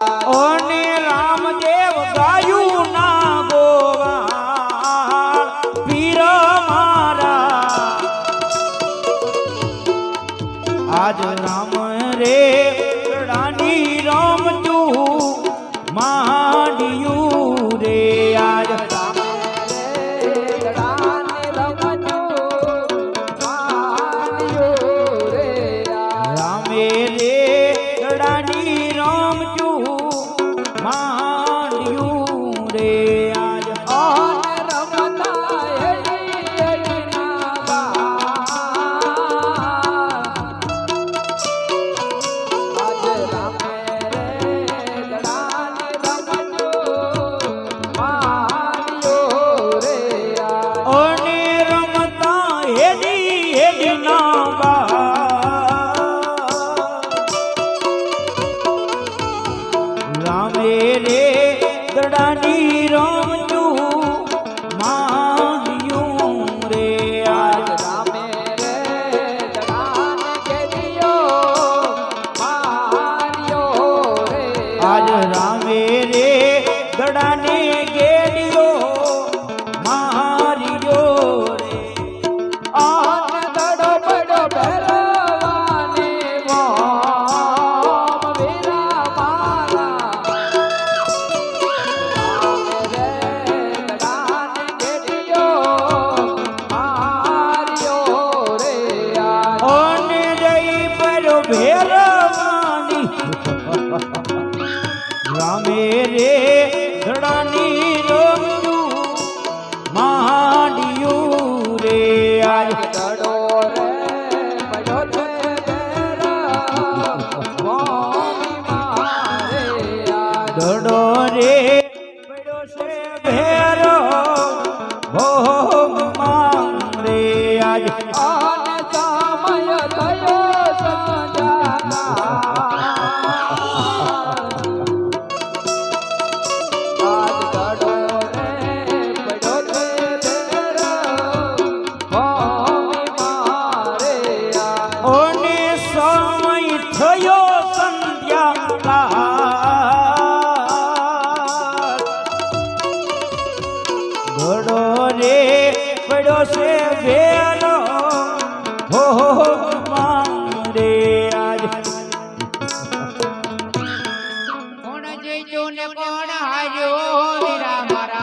અને રામદેવ ગાયું ના ગોવાળ. પીર મારા. આજ રામ રે રાણી રમતું રામે રે દડાની રમતું રે ધડાની રમતું માંડ્યું રે આજ. ધડો દડો રે ભેરો સમય થયો સંધ્યા ઘડો રે પડ્યો છે ભેરો હો રે આજ. કોણ જીત્યું ને કોણ હાર્યો?